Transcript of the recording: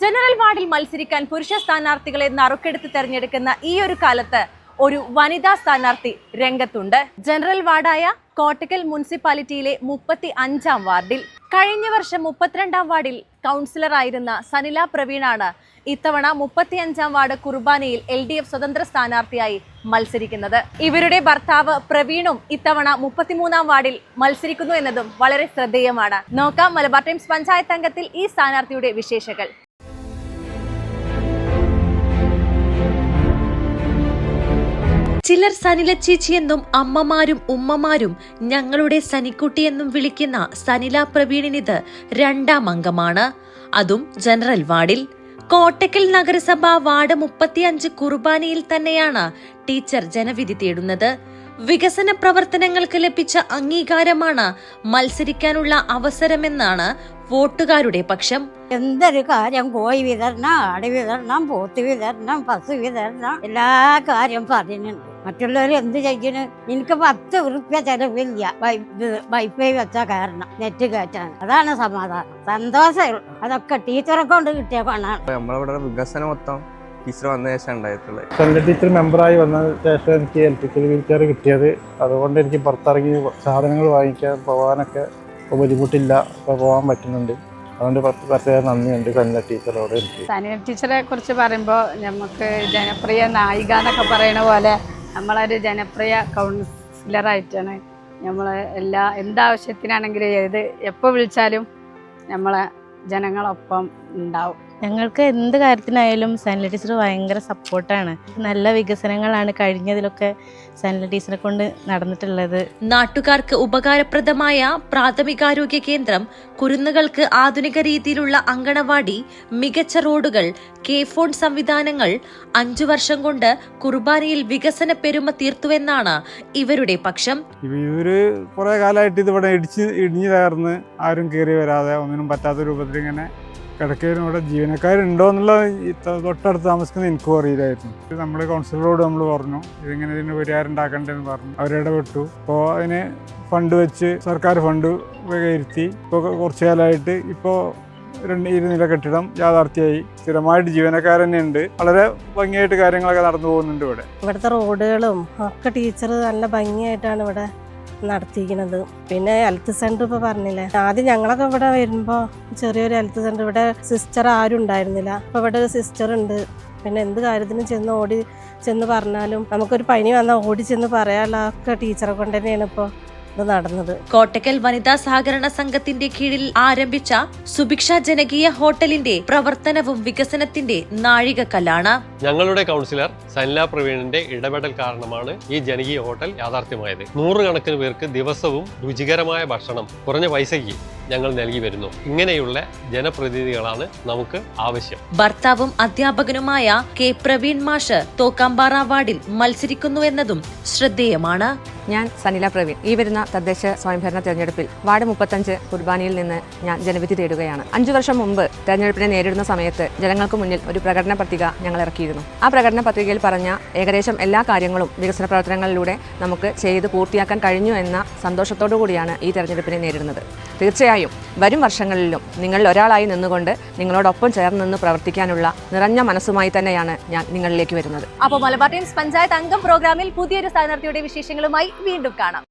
General വാർഡിൽ മത്സരിക്കാൻ പുരുഷ സ്ഥാനാർത്ഥികളെ നറുക്കെടുത്ത് തെരഞ്ഞെടുക്കുന്ന ഈ ഒരു കാലത്ത് ഒരു വനിതാ സ്ഥാനാർത്ഥി രംഗത്തുണ്ട്. ജനറൽ വാർഡായ കോട്ടക്കൽ മുനിസിപ്പാലിറ്റിയിലെ മുപ്പത്തി അഞ്ചാം വാർഡിൽ. കഴിഞ്ഞ വർഷം മുപ്പത്തിരണ്ടാം വാർഡിൽ കൗൺസിലറായിരുന്ന സനില പ്രവീണാണ് ഇത്തവണ മുപ്പത്തിയഞ്ചാം വാർഡ് കുർബാനയിൽ എൽ ഡി എഫ് സ്വതന്ത്ര സ്ഥാനാർത്ഥിയായി മത്സരിക്കുന്നത്. ഇവരുടെ ഭർത്താവ് പ്രവീണും ഇത്തവണ മുപ്പത്തിമൂന്നാം വാർഡിൽ മത്സരിക്കുന്നു എന്നതും വളരെ ശ്രദ്ധേയമാണ്. നോക്കാം മലബാർ ടൈംസ് പഞ്ചായത്ത് അംഗത്തിൽ ഈ സ്ഥാനാർത്ഥിയുടെ വിശേഷങ്ങൾ. ചിലർ സനില ചേച്ചി എന്നും അമ്മമാരും ഉമ്മമാരും ഞങ്ങളുടെ സനിക്കുട്ടി എന്നും വിളിക്കുന്ന സനില പ്രവീണിനിത് രണ്ടാം അംഗമാണ്. അതും ജനറൽ വാർഡിൽ. കോട്ടക്കൽ നഗരസഭ വാർഡ് മുപ്പത്തിയഞ്ച് കുർബാനയിൽ തന്നെയാണ് ടീച്ചർ ജനവിധി തേടുന്നത്. വികസന പ്രവർത്തനങ്ങൾക്ക് ലഭിച്ച അംഗീകാരമാണ് മത്സരിക്കാനുള്ള അവസരമെന്നാണ് വോട്ടുകാരുടെ പക്ഷം. എന്തൊരു കാര്യം കോഴി വിതരണം ആട് വിതരണം പോത്ത് വിതരണം പശു വിതരണം എല്ലാ കാര്യം പറയുന്നുണ്ട് മറ്റുള്ളവർ എന്ത് ചെയ്യണ്? എനിക്ക് പത്ത് ഉറുപ്പ്യ ചെലവില്ല. വൈഫൈ വെച്ച കാരണം നെറ്റ് കയറ്റാൻ. അതാണ് സമാധാനം. സന്തോഷം ഉള്ളൂ. അതൊക്കെ ടീച്ചറെ കൊണ്ട് കിട്ടിയ പണാണ്. നമ്മളിവിടെ വികസനം മൊത്തം ടീച്ചർ വന്ന ശേഷം ഉണ്ടായിട്ടുള്ളത്. ടീച്ചർ മെമ്പറായി വന്ന ശേഷം എനിക്ക് ഇലക്ട്രിക്കൽ വീൽ ചെയർ കിട്ടിയത്. അതുകൊണ്ട് എനിക്ക് പുറത്തിറങ്ങി സാധനങ്ങൾ വാങ്ങിക്കാൻ പോകാനൊക്കെ ഇപ്പോൾ ബുദ്ധിമുട്ടില്ല. ഇപ്പോൾ പോകാൻ പറ്റുന്നുണ്ട്. അതുകൊണ്ട് പ്രത്യേക പ്രത്യേക നന്ദിയുണ്ട് കന്ന ടീച്ചറോട് എനിക്ക്. സനിയ ടീച്ചറെ കുറിച്ച് പറയുമ്പോൾ നമുക്ക് ജനപ്രിയ നായിക എന്നൊക്കെ പറയണ പോലെ നമ്മളൊരു ജനപ്രിയ കൗൺസിലറായിട്ടാണ് നമ്മൾ എല്ലാ എന്താവശ്യത്തിനാണെങ്കിലും ഏത് എപ്പോൾ വിളിച്ചാലും നമ്മളെ ജനങ്ങളൊപ്പം ഉണ്ടാവും. ഞങ്ങൾക്ക് എന്ത് കാര്യത്തിനായാലും സനല ടീച്ചർ ഭയങ്കര സപ്പോർട്ടാണ് നല്ല വികസനങ്ങളാണ് കഴിഞ്ഞതിലൊക്കെ സനല ടീച്ചറെ കൊണ്ട് നടന്നിട്ടുള്ളത്. നാട്ടുകാർക്ക് ഉപകാരപ്രദമായ പ്രാഥമികാരോഗ്യ കേന്ദ്രം കുരുന്നുകൾക്ക് ആധുനിക രീതിയിലുള്ള അങ്കണവാടി മികച്ച റോഡുകൾ കെ ഫോൺ സംവിധാനങ്ങൾ അഞ്ചു വർഷം കൊണ്ട് കുർബാനയിൽ വികസന പെരുമ തീർത്തുവെന്നാണ് ഇവരുടെ പക്ഷം. ഇവർ കുറെ കാലമായിട്ട് ഇതിവിടെ ഇടിച്ച് ഇടിഞ്ഞു തകർന്ന് ആരും കയറി വരാതെ ഒന്നിനും പറ്റാത്ത രൂപത്തിൽ ഇങ്ങനെ കിടക്കുകയും ഇവിടെ ജീവനക്കാരുണ്ടോ എന്നുള്ള തൊട്ടടുത്ത് താമസിക്കുന്ന എനിക്കും അറിയില്ലായിരുന്നു. നമ്മൾ കൗൺസിലറോട് നമ്മൾ പറഞ്ഞു ഇതിങ്ങനെ ഇതിന് പരിഹാരം ഉണ്ടാക്കണ്ടെന്ന് പറഞ്ഞു. അവരിടപെട്ടു അപ്പോൾ അതിന് ഫണ്ട് വെച്ച് സർക്കാർ ഫണ്ട് വകയിരുത്തി. ഇപ്പോൾ കുറച്ചു കാലമായിട്ട് ഇപ്പോൾ രണ്ട് ഇരുനില കെട്ടിടം യാഥാർത്ഥ്യമായി സ്ഥിരമായിട്ട് ജീവനക്കാർ തന്നെ ഉണ്ട് വളരെ ഭംഗിയായിട്ട് കാര്യങ്ങളൊക്കെ നടന്നു പോകുന്നുണ്ട് ഇവിടെ. ഇവിടുത്തെ റോഡുകളും ഒക്കെ ടീച്ചർ നല്ല ഭംഗിയായിട്ടാണ് ഇവിടെ നടത്തിയിരിക്കുന്നത്. പിന്നെ ഹെൽത്ത് സെന്റർ ഇപ്പോൾ പറഞ്ഞില്ലേ? ആദ്യം ഞങ്ങളൊക്കെ ഇവിടെ വരുമ്പോൾ ചെറിയൊരു ഹെൽത്ത് സെന്റർ ഇവിടെ സിസ്റ്റർ ആരും ഉണ്ടായിരുന്നില്ല. അപ്പോൾ ഇവിടെ ഒരു സിസ്റ്റർ ഉണ്ട്. പിന്നെ എന്ത് കാര്യത്തിനും ചെന്ന് ഓടി ചെന്ന് പറഞ്ഞാലും നമുക്കൊരു പനി വന്നാൽ ഓടി ചെന്ന് പറയാനുള്ള ഒക്കെ ടീച്ചറെ കൊണ്ട് തന്നെയാണ് ഇപ്പോൾ ഇത് നടന്നത്. കോട്ടക്കൽ വനിതാ സഹകരണ സംഘത്തിന്റെ കീഴിൽ ആരംഭിച്ച സുഭിക്ഷ ജനകീയ ഹോട്ടലിന്റെ പ്രവർത്തനവും വികസനത്തിന്റെ നാഴികക്കല്ലാണ്. ഞങ്ങളുടെ കൗൺസിലർ സനില പ്രവീണിന്റെ ഇടപെടൽ കാരണമാണ് ഈ ജനകീയ ഹോട്ടൽ യാഥാർത്ഥ്യമായത്. നൂറുകണക്കിന് പേർക്ക് ദിവസവും രുചികരമായ ഭക്ഷണം കുറഞ്ഞ പൈസയ്ക്ക് ഞങ്ങൾ നൽകി വരുന്നു. ഇങ്ങനെയുള്ള ജനപ്രതിനിധികളാണ് നമുക്ക് ആവശ്യം. ഭർത്താവും അധ്യാപകനുമായ കെ പ്രവീൺ മാഷ് തോക്കാമ്പാറ വാർഡിൽ മത്സരിക്കുന്നു എന്നതും ശ്രദ്ധേയമാണ്. ഞാൻ സനില പ്രവീൺ. ഈ വരുന്ന തദ്ദേശ സ്വയംഭരണ തെരഞ്ഞെടുപ്പിൽ വാർഡ് മുപ്പത്തഞ്ച് കുർബാനയിൽ നിന്ന് ഞാൻ ജനവിധി തേടുകയാണ്. അഞ്ചു വർഷം മുമ്പ് തെരഞ്ഞെടുപ്പിനെ നേരിടുന്ന സമയത്ത് ജനങ്ങൾക്ക് മുന്നിൽ ഒരു പ്രകടന പത്രിക ഞങ്ങൾ ഇറക്കിയിരുന്നു. ആ പ്രകടന പത്രികയിൽ പറഞ്ഞ ഏകദേശം എല്ലാ കാര്യങ്ങളും വികസന പ്രവർത്തനങ്ങളിലൂടെ നമുക്ക് ചെയ്ത് പൂർത്തിയാക്കാൻ കഴിഞ്ഞു എന്ന സന്തോഷത്തോടു കൂടിയാണ് ഈ തെരഞ്ഞെടുപ്പിനെ നേരിടുന്നത്. തീർച്ചയായും വരും വർഷങ്ങളിലും നിങ്ങളിൽ ഒരാളായി നിന്നുകൊണ്ട് നിങ്ങളോടൊപ്പം ചേർന്ന് നിന്ന് പ്രവർത്തിക്കാനുള്ള നിറഞ്ഞ മനസ്സുമായി തന്നെയാണ് ഞാൻ നിങ്ങളിലേക്ക് വരുന്നത്. അപ്പോൾ മലബാർ ടൈംസ് പഞ്ചായത്ത് അംഗം പ്രോഗ്രാമിൽ പുതിയൊരു സ്ഥാനാർത്ഥിയുടെ വിശേഷങ്ങളുമായി വീണ്ടും കാണാം.